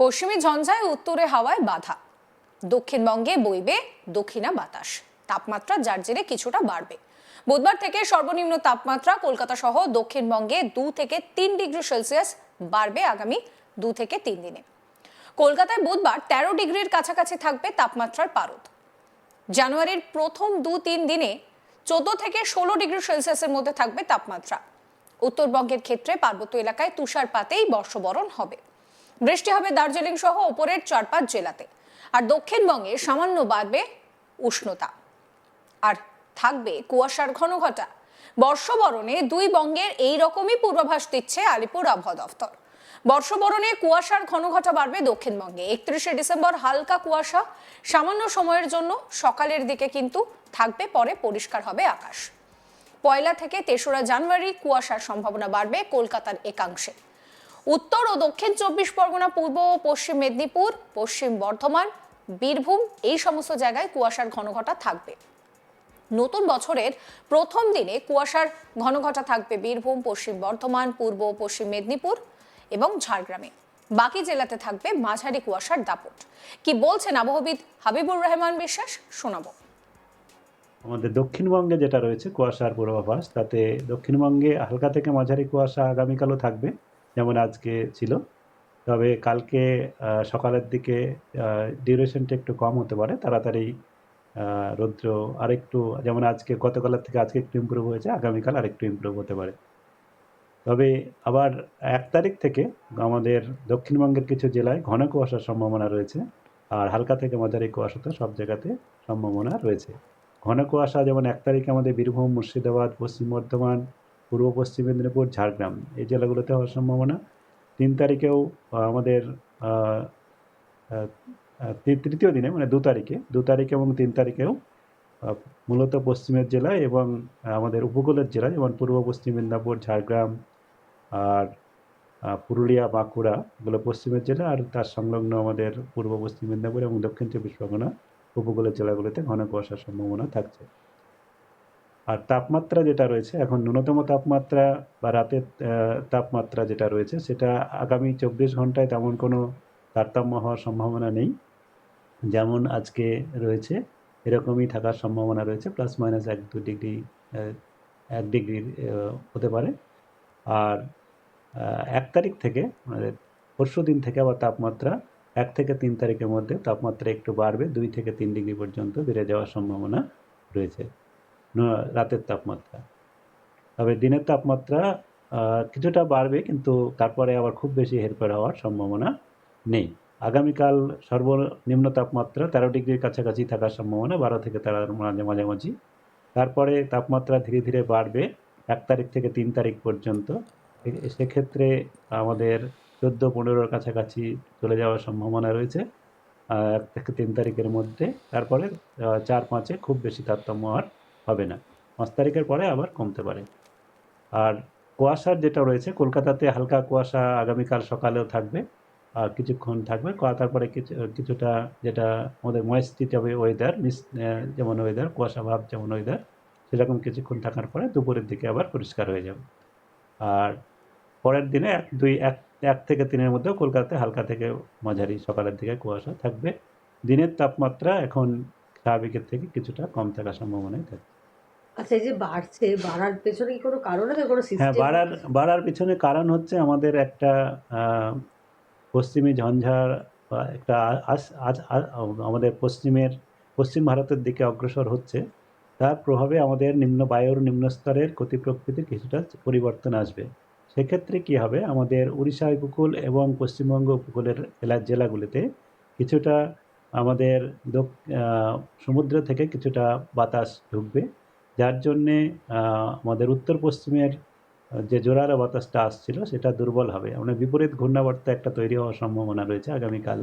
পশ্চিমী ঝঞ্ঝায় উত্তরে হাওয়ায় বাধা। দক্ষিণবঙ্গে বইবে দক্ষিণা বাতাস। তাপমাত্রা যার জেরে কিছুটা বাড়বে। বুধবার থেকে সর্বনিম্ন তাপমাত্রা কলকাতা সহ দক্ষিণবঙ্গে দু থেকে তিন ডিগ্রি সেলসিয়াস বাড়বে আগামী দু থেকে তিন দিনে। কলকাতায় বুধবার তেরো ডিগ্রির কাছাকাছি থাকবে তাপমাত্রার পারদ। জানুয়ারির প্রথম দু তিন দিনে চোদ্দ থেকে ষোলো ডিগ্রি সেলসিয়াসের মধ্যে থাকবে তাপমাত্রা। উত্তরবঙ্গের ক্ষেত্রে পার্বত্য এলাকায় তুষারপাতেই বর্ষবরণ হবে। বৃষ্টি হবে দার্জিলিং সহ ওপরের চার পাঁচ জেলাতে। আর দক্ষিণবঙ্গে সামান্য বাড়বে উষ্ণতা। আর থাকবে কুয়াশার ঘনঘটা। বর্ষবরণে দুই বঙ্গের এই রকমই পূর্বাভাস দিচ্ছে আলিপুর আবহাওয়া দফতর। বর্ষবরণে কুয়াশার ঘনঘটা বাড়বে দক্ষিণবঙ্গে। একত্রিশে ডিসেম্বর হালকা কুয়াশা। সামান্য সময়ের জন্য সকালের দিকে কিন্তু থাকবে, পরে পরিষ্কার হবে আকাশ। পয়লা থেকে তেসরা জানুয়ারি কুয়াশার সম্ভাবনা বাড়বে কলকাতার একাংশে। উত্তর ও দক্ষিণ চব্বিশ পরগনা, পূর্ব ও পশ্চিম মেদিনীপুর, পশ্চিম বর্ধমান, বীরভূম, এই সমস্ত জায়গায় কুয়াশার ঘনঘটা থাকবে। নতুন বছরের প্রথম দিনে কুয়াশার ঘনঘটা থাকবে বীরভূম, পশ্চিম বর্ধমান, পূর্ব ও পশ্চিম মেদিনীপুর এবং ঝাড়গ্রামে। বাকি জেলাতে থাকবে মাঝারি কুয়াশার দাপট। কি বলছেন আবহবিদ হাবিবুর রহমান বিশ্বাস? শোনাবো। আমাদের দক্ষিণবঙ্গে যেটা রয়েছে কুয়াশার পূর্বাভাস, তাতে দক্ষিণবঙ্গে হালকা থেকে মাঝারি কুয়াশা আগামীকালও থাকবে। যেমন আজকে ছিল। তবে কালকে সকালের দিকে ডিউরেশনটা একটু কম হতে পারে। তাড়াতাড়ি রৌদ্র আরেকটু, যেমন আজকে, গতকালের থেকে আজকে একটু ইমপ্রুভ হয়েছে, আগামীকাল আরেকটু ইমপ্রুভ হতে পারে। তবে আবার এক তারিখ থেকে আমাদের দক্ষিণবঙ্গের কিছু জেলায় ঘন কুয়াশার সম্ভাবনা রয়েছে আর হালকা থেকে মাঝারি কুয়াশা তো সব জায়গাতে সম্ভাবনা রয়েছে। ঘন কুয়াশা যেমন এক তারিখে আমাদের বীরভূম, মুর্শিদাবাদ, পশ্চিম বর্ধমান পূর্ব পশ্চিম মেদিনীপুর, ঝাড়গ্রাম। এই জেলাগুলোতে হওয়ার সম্ভাবনা তিন তারিখেও আমাদের তৃতীয় দিনে মানে দু তারিখে, দু তারিখ এবং তিন তারিখেও মূলত পশ্চিমের জেলায় এবং আমাদের উপকূলের জেলা যেমন পূর্ব পশ্চিম মেদিনীপুর, ঝাড়গ্রাম আর পুরুলিয়া, বাঁকুড়া এগুলো পশ্চিমের জেলা আর তার সংলগ্ন আমাদের পূর্ব পশ্চিম মেদিনীপুর এবং দক্ষিণ চব্বিশ পরগনা উপকূলের জেলাগুলোতে ঘন কুয়াশার সম্ভাবনা থাকছে। আর তাপমাত্রা যেটা রয়েছে, এখন ন্যূনতম তাপমাত্রা বা রাতের তাপমাত্রা যেটা রয়েছে, সেটা আগামী চব্বিশ ঘন্টায় তেমন কোনো তারতম্য হওয়ার সম্ভাবনা নেই। যেমন আজকে রয়েছে, এরকমই থাকার সম্ভাবনা রয়েছে প্লাস মাইনাস এক দু ডিগ্রি এক ডিগ্রি হতে পারে। আর এক তারিখ থেকে মানে পরশু দিন থেকে আবার তাপমাত্রা এক থেকে তিন তারিখের মধ্যে তাপমাত্রা একটু বাড়বে, দুই থেকে তিন ডিগ্রি পর্যন্ত বেড়ে যাওয়ার সম্ভাবনা রয়েছে। রাতের তাপমাত্রা। তবে দিনের তাপমাত্রা কিছুটা বাড়বে কিন্তু তারপরে আবার খুব বেশি হেরফের হওয়ার সম্ভাবনা নেই। আগামীকাল সর্বনিম্ন তাপমাত্রা তেরো ডিগ্রির কাছাকাছি থাকার সম্ভাবনা, বারো থেকে তেরোর মাঝে মাঝামাঝি। তারপরে তাপমাত্রা ধীরে ধীরে বাড়বে এক তারিখ থেকে তিন তারিখ পর্যন্ত। সেক্ষেত্রে আমাদের চোদ্দ পনেরোর কাছাকাছি চলে যাওয়ার সম্ভাবনা রয়েছে এক থেকে তিন তারিখের মধ্যে। তারপরে চার পাঁচে খুব বেশি তারতম্য আর হবে না। পাঁচ তারিখের পরে আবার কমতে পারে। আর কুয়াশার যেটা রয়েছে, কলকাতাতে হালকা কুয়াশা আগামীকাল সকালেও থাকবে, আর কিছুক্ষণ থাকবে। তারপরে কিছু কিছুটা যেটা আমাদের ময়েস্টি যাবে ওয়েদার মিস যেমন ওয়েদার কুয়াশা ভাব যেমন ওয়েদার সেরকম কিছুক্ষণ থাকার পরে দুপুরের দিকে আবার পরিষ্কার হয়ে যাবে। আর পরের দিনে এক দুই এক এক থেকে তিনের মধ্যেও কলকাতাতে হালকা থেকে মাঝারি সকালের দিকে কুয়াশা থাকবে। দিনের তাপমাত্রা এখন স্বাভাবিকের থেকে কিছুটা কম থাকার সম্ভাবনাই থাকে আচ্ছা যে বাড়ছে, বাড়ার পেছনে কি কোনো কারণ আছে? কোনো হ্যাঁ বাড়ার বাড়ার পিছনে কারণ হচ্ছে আমাদের একটা পশ্চিমী ঝঞ্ঝার একটা আমাদের পশ্চিমের, পশ্চিম ভারতের দিকে অগ্রসর হচ্ছে। তার প্রভাবে আমাদের নিম্ন বায়ুর নিম্নস্তরের গতি প্রকৃতির কিছুটা পরিবর্তন আসবে। সেক্ষেত্রে কি হবে? আমাদের উড়িষ্যা উপকূল এবং পশ্চিমবঙ্গ উপকূলের জেলা, জেলাগুলিতে কিছুটা আমাদের সমুদ্র থেকে কিছুটা বাতাস ঢুকবে। যার জন্যে আমাদের উত্তর পশ্চিমের যে জোরালো বাতাসটা আসছিল, সেটা দুর্বল হবে। মানে বিপরীত ঘূর্ণাবর্ত একটা তৈরি হওয়ার সম্ভাবনা রয়েছে আগামীকাল।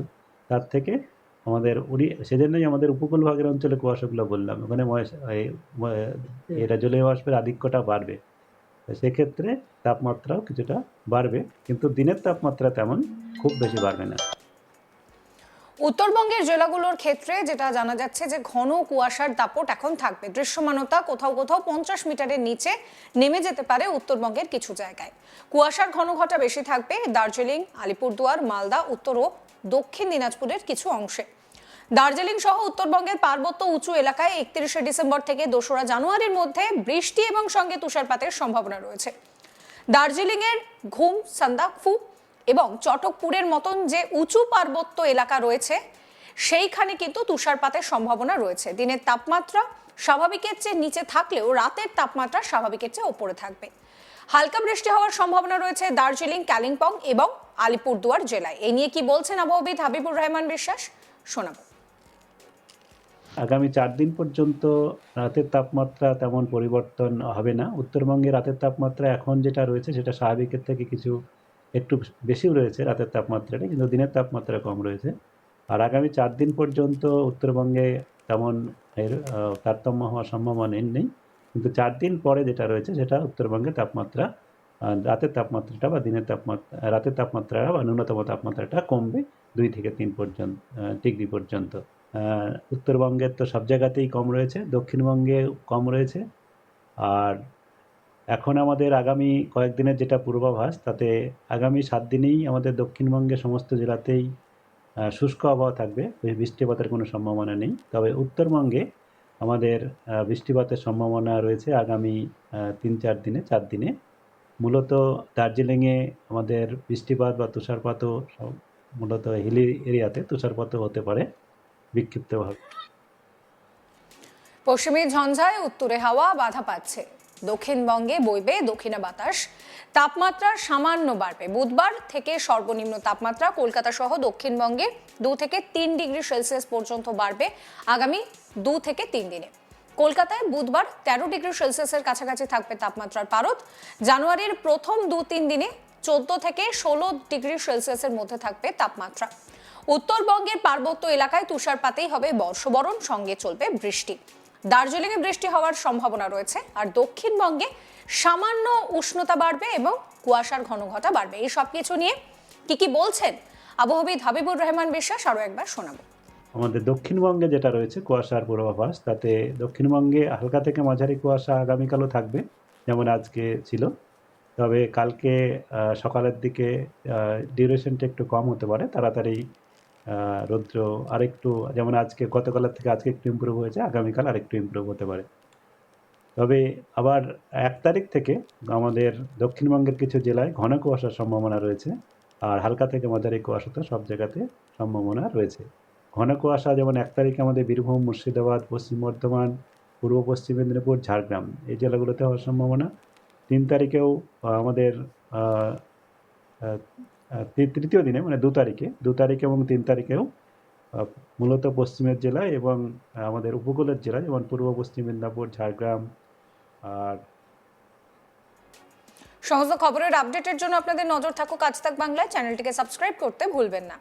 তার থেকে আমাদের উড়ি, সেজন্যই আমাদের উপকূল ভাগের অঞ্চলে কুয়াশাগুলো বললাম। ওখানে এটা জলীয় বাষ্পের আধিক্যটা বাড়বে। সেক্ষেত্রে তাপমাত্রাও কিছুটা বাড়বে, কিন্তু দিনের তাপমাত্রা তেমন খুব বেশি বাড়বে না। উত্তরবঙ্গের জেলাগুলোর ক্ষেত্রে যেটা জানা যাচ্ছে যে ঘন কুয়াশার দাপট এখন থাকবে। দৃশ্যমানতা কোথাও কোথাও পঞ্চাশ মিটারের নিচে নেমে যেতে পারে উত্তরবঙ্গের কিছু জায়গায়। কুয়াশার ঘন ঘটা বেশি থাকবে দার্জিলিং, আলিপুরদুয়ার, মালদা, উত্তর ও দক্ষিণ দিনাজপুরের কিছু অংশে। দার্জিলিং সহ উত্তরবঙ্গের পার্বত্য উঁচু এলাকায় একত্রিশে ডিসেম্বর থেকে দোসরা জানুয়ারির মধ্যে বৃষ্টি এবং সঙ্গে তুষারপাতের সম্ভাবনা রয়েছে। দার্জিলিংয়ের ঘুম, সান্দাকফু এবং চটকপুরের মতন যে উঁচু পার্বত্য এলাকা রয়েছে, সেইখানে কিন্তু তুষারপাতের সম্ভাবনা রয়েছে। দিনের তাপমাত্রা স্বাভাবিকের চেয়ে নিচে থাকলেও রাতের তাপমাত্রা স্বাভাবিকের চেয়ে ওপরে থাকবে। হালকা বৃষ্টি হওয়ার সম্ভাবনা রয়েছে দার্জিলিং, কালিম্পং এবং আলিপুরদুয়ার জেলায়। এই নিয়ে কি বলছেন আবহাওয়িদ হাবিবুর রহমান বিশ্বাস? শোনাবো। আগামী চার দিন পর্যন্ত রাতের তাপমাত্রা তেমন পরিবর্তন হবে না। উত্তরবঙ্গে রাতের তাপমাত্রা এখন যেটা রয়েছে, সেটা স্বাভাবিকের থেকে কিছু একটু বেশিও রয়েছে, রাতের তাপমাত্রাটা, কিন্তু দিনের তাপমাত্রা কম রয়েছে। আর আগামী চার দিন পর্যন্ত উত্তরবঙ্গে তেমন এর তারতম্য হওয়ার সম্ভাবনা নেই কিন্তু চার দিন পরে যেটা রয়েছে, সেটা উত্তরবঙ্গে তাপমাত্রা রাতের তাপমাত্রাটা বা দিনের তাপমাত্রা রাতের তাপমাত্রা বা ন্যূনতম তাপমাত্রাটা কমবে দুই থেকে তিন পর্যন্ত ডিগ্রি পর্যন্ত। উত্তরবঙ্গের তো সব জায়গাতেই কম রয়েছে, দক্ষিণবঙ্গে কম রয়েছে। আর এখন আমাদের আগামী কয়েকদিনের যেটা পূর্বাভাস, তাতে আগামী সাত দিনেই আমাদের দক্ষিণবঙ্গের সমস্ত জেলাতেই শুষ্ক আবহাওয়া থাকবে। বৃষ্টিপাতের কোনো সম্ভাবনা নেই। তবে উত্তরবঙ্গে আমাদের বৃষ্টিপাতের সম্ভাবনা রয়েছে আগামী তিন চার দিনে চার দিনে। মূলত দার্জিলিংয়ে আমাদের বৃষ্টিপাত বা তুষারপাতও মূলত হিলি এরিয়াতে তুষারপাতও হতে পারে বিক্ষিপ্তভাবে। পশ্চিমী ঝঞ্ঝায় উত্তরে হাওয়া, বাধা পাচ্ছে। দক্ষিণবঙ্গে বইবে দক্ষিণা বাতাস। তাপমাত্রা সামান্য বাড়বে। বুধবার থেকে সর্বনিম্ন তাপমাত্রা কলকাতা সহ দক্ষিণবঙ্গে দু থেকে তিন ডিগ্রি সেলসিয়াস পর্যন্ত বাড়বে আগামী দু থেকে তিন দিনে। কলকাতায় বুধবার তেরো ডিগ্রি সেলসিয়াসের কাছাকাছি থাকবে তাপমাত্রার পারদ। জানুয়ারির প্রথম দু তিন দিনে চোদ্দ থেকে ষোলো ডিগ্রি সেলসিয়াসের মধ্যে থাকবে তাপমাত্রা। উত্তরবঙ্গের পার্বত্য এলাকায় তুষারপাতেই হবে বর্ষবরণ, সঙ্গে চলবে বৃষ্টি। দার্জিলিংয়ে বৃষ্টি হওয়ার সম্ভাবনা রয়েছে, আর দক্ষিণবঙ্গে সামান্য উষ্ণতা বাড়বে এবং কুয়াশার ঘনঘটা বাড়বে। এই সব কিছু নিয়ে কি কি বলছেন আবহাওয়িদ হাবিবুর রহমান বিশ্বাস, আরও একবার শোনাবো। আমাদের দক্ষিণবঙ্গে যেটা রয়েছে, কুয়াশার পূর্বাভাস, তাতে দক্ষিণবঙ্গে হালকা থেকে মাঝারি কুয়াশা আগামীকালও থাকবে, যেমন আজকে ছিল। তবে কালকে সকালের দিকে ডিউরেশনটা একটু কম হতে পারে, তাড়াতাড়ি রৌদ্র আরেকটু, যেমন আজকে, গতকালের থেকে আজকে একটু ইমপ্রুভ হয়েছে, আগামীকাল আরেকটু ইমপ্রুভ হতে পারে। তবে আবার এক তারিখ থেকে আমাদের দক্ষিণবঙ্গের কিছু জেলায় ঘন কুয়াশার সম্ভাবনা রয়েছে, আর হালকা থেকে মাঝারি কুয়াশা তো সব জায়গাতে সম্ভাবনা রয়েছে। ঘন কুয়াশা যেমন এক তারিখে আমাদের বীরভূম, মুর্শিদাবাদ, পশ্চিম বর্ধমান, পূর্ব পশ্চিম মেদিনীপুর, ঝাড়গ্রাম, এই জেলাগুলোতে হওয়ার সম্ভাবনা। তিন তারিখেও আমাদের তৃতীয় দিনে মানে দু তারিখে, দু তারিখ এবং তিন তারিখেও মূলত পশ্চিমের জেলায় এবং আমাদের উপকূলের জেলা যেমন পূর্ব পশ্চিম মেদিনীপুর, ঝাড়গ্রাম, আর সমস্ত খবরের আপডেটের জন্য আপনাদের নজর থাকুক আজ তাক বাংলায়। চ্যানেলটিকে সাবস্ক্রাইব করতে ভুলবেন না।